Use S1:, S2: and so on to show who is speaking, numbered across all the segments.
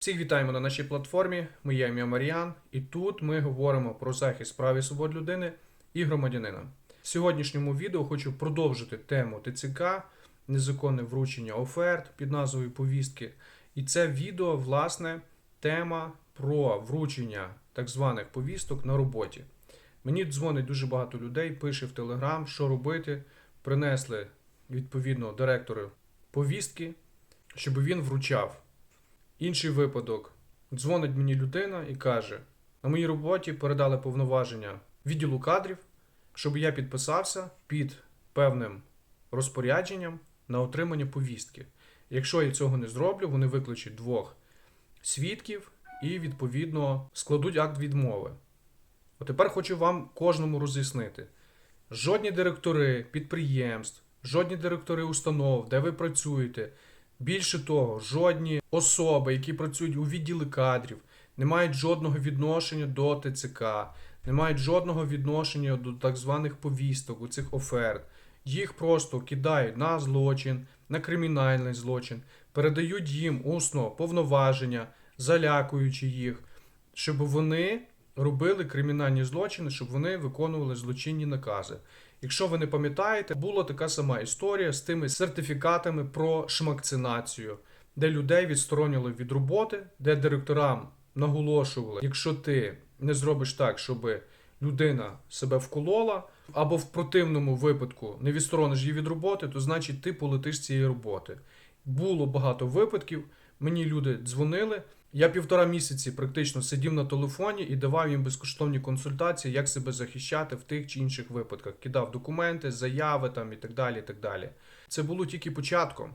S1: Всіх вітаємо на нашій платформі. Моє ім'я Маріан, і тут ми говоримо про захист прав і свобод людини і громадянина. В сьогоднішньому відео хочу продовжити тему ТЦК, незаконне вручення оферт під назвою повістки. І це відео, власне, тема про вручення так званих повісток на роботі. Мені дзвонить дуже багато людей, пише в Телеграм, що робити. Принесли відповідно директору повістки, щоб він вручав. Інший випадок. Дзвонить мені людина і каже: на моїй роботі передали повноваження відділу кадрів, щоб я підписався під певним розпорядженням на отримання повістки. Якщо я цього не зроблю, вони викличуть двох свідків і, відповідно, складуть акт відмови. От тепер хочу вам кожному роз'яснити: жодні директори підприємств, жодні директори установ, де ви працюєте, Більше того, жодні особи, які працюють у відділі кадрів, не мають жодного відношення до ТЦК, не мають жодного відношення до так званих повісток, у цих оферт. Їх просто кидають на злочин, на кримінальний злочин, передають їм усно повноваження, залякуючи їх, щоб вони робили кримінальні злочини, щоб вони виконували злочинні накази. Якщо ви не пам'ятаєте, була така сама історія з тими сертифікатами про шмакцинацію, де людей відсторонювали від роботи, де директорам наголошували, якщо ти не зробиш так, щоб людина себе вколола, або в противному випадку не відсторониш її від роботи, то значить ти полетиш з цієї роботи. Було багато випадків. Мені люди дзвонили. Я півтора місяці практично сидів на телефоні і давав їм безкоштовні консультації, як себе захищати в тих чи інших випадках. Кидав документи, заяви там і так далі. і так далі. Це було тільки початком.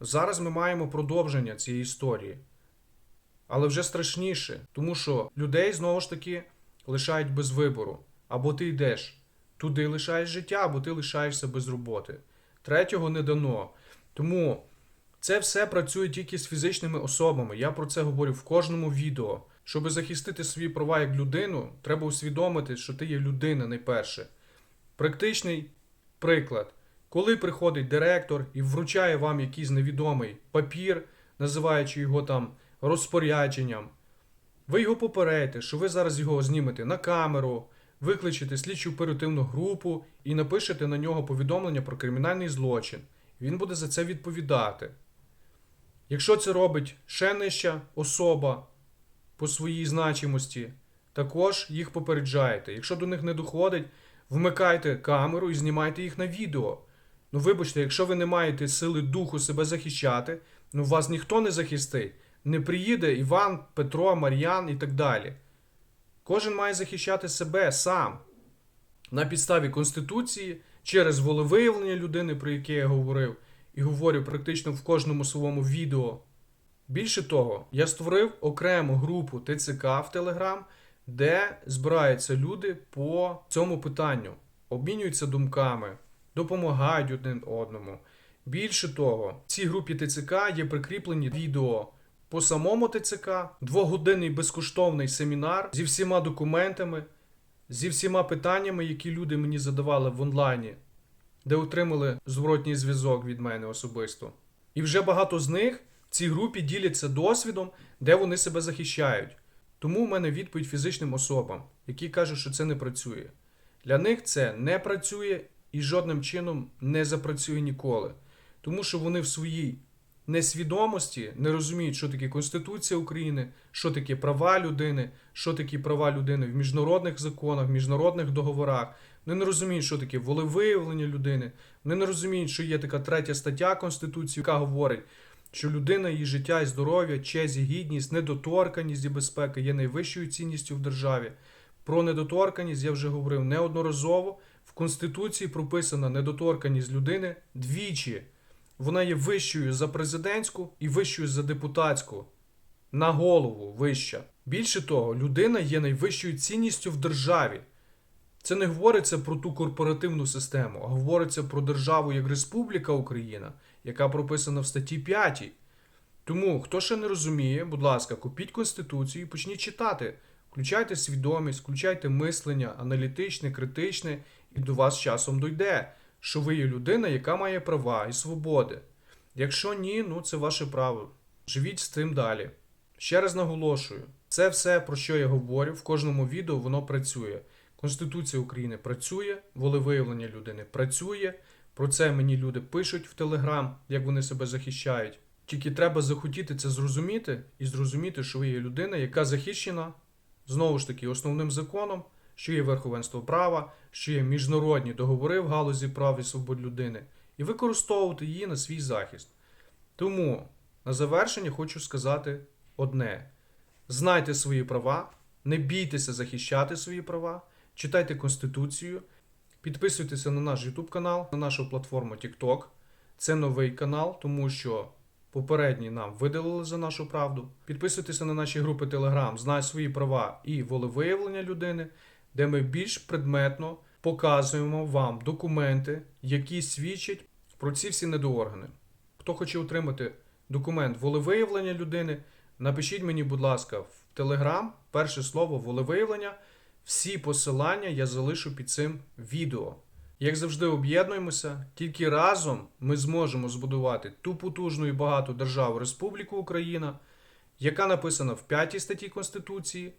S1: Зараз ми маємо продовження цієї історії. Але вже страшніше, тому що людей знову ж таки лишають без вибору. Або ти йдеш туди лишаєш життя, або ти лишаєшся без роботи. Третього не дано. Тому. Це все працює тільки з фізичними особами. Я про це говорю в кожному відео. Щоб захистити свої права як людину, треба усвідомити, що ти є людина найперше. Практичний приклад. Коли приходить директор і вручає вам якийсь невідомий папір, називаючи його там розпорядженням, ви його попередите, що ви зараз його знімете на камеру, викличете слідчу оперативну групу і напишете на нього повідомлення про кримінальний злочин. Він буде за це відповідати. Якщо це робить ще нижча особа по своїй значимості, також їх попереджаєте. Якщо до них не доходить, вмикайте камеру і знімайте їх на відео. Ну, вибачте, якщо ви не маєте сили духу себе захищати, ну вас ніхто не захистить. Не приїде Іван, Петро, Мар'ян і так далі. Кожен має захищати себе сам на підставі Конституції через волевиявлення людини, про яке я говорив і говорю практично в кожному своєму відео. Більше того, я створив окрему групу ТЦК в Телеграм, де збираються люди по цьому питанню, обмінюються думками, допомагають один одному. Більше того, в цій групі ТЦК є прикріплені відео по самому ТЦК, двогодинний безкоштовний семінар зі всіма документами, зі всіма питаннями, які люди мені задавали в онлайні де отримали зворотній зв'язок від мене особисто. І вже багато з них в цій групі діляться досвідом, де вони себе захищають. Тому в мене відповідь фізичним особам, які кажуть, що це не працює. Для них це не працює і жодним чином не запрацює ніколи. Тому що вони в своїй несвідомості не розуміють, що таке Конституція України, що таке права людини, що таке права людини в міжнародних законах, в міжнародних договорах. Вони не розуміють, що таке волевиявлення людини. Вони не розуміють, що є така третя стаття Конституції, яка говорить, що людина, її життя і здоров'я, честь, і гідність, недоторканість і безпека є найвищою цінністю в державі. Про недоторканість я вже говорив неодноразово. В Конституції прописана недоторканість людини двічі. Вона є вищою за президентську і вищою за депутатську. На голову вища. Більше того, людина є найвищою цінністю в державі. Це не говориться про ту корпоративну систему, а говориться про державу як Республіка Україна, яка прописана в статті 5. Тому, хто ще не розуміє, будь ласка, купіть Конституцію і почніть читати. Включайте свідомість, включайте мислення, аналітичне, критичне, і до вас часом дойде, що ви є людина, яка має права і свободи. Якщо ні, ну це ваше право. Живіть з цим далі. Ще раз наголошую, це все, про що я говорю, в кожному відео воно працює. Конституція України працює, волевиявлення людини працює. Про це мені люди пишуть в Телеграм, як вони себе захищають. Тільки треба захотіти це зрозуміти і зрозуміти, що ви є людина, яка захищена знову ж таки основним законом, що є верховенство права, що є міжнародні договори в галузі прав і свобод людини, і використовувати її на свій захист. Тому на завершення хочу сказати одне: знайте свої права, не бійтеся захищати свої права, читайте Конституцію, підписуйтеся на наш YouTube канал, на нашу платформу TikTok. Це новий канал, тому що попередній нам видалили за нашу правду. Підписуйтеся на наші групи Telegram, знай свої права і волевиявлення людини, де ми більш предметно показуємо вам документи, які свідчать про ці всі недооргани. Хто хоче отримати документ волевиявлення людини, напишіть мені, будь ласка, в Telegram перше слово волевиявлення. Всі посилання я залишу під цим відео. Як завжди, об'єднуємося, тільки разом ми зможемо збудувати ту потужну і багату державу Республіку Україна, яка написана в 5 статті Конституції,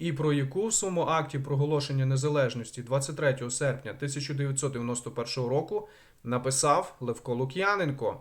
S1: і про яку в актів акті проголошення незалежності 23 серпня 1991 року написав Левко Лук'яненко.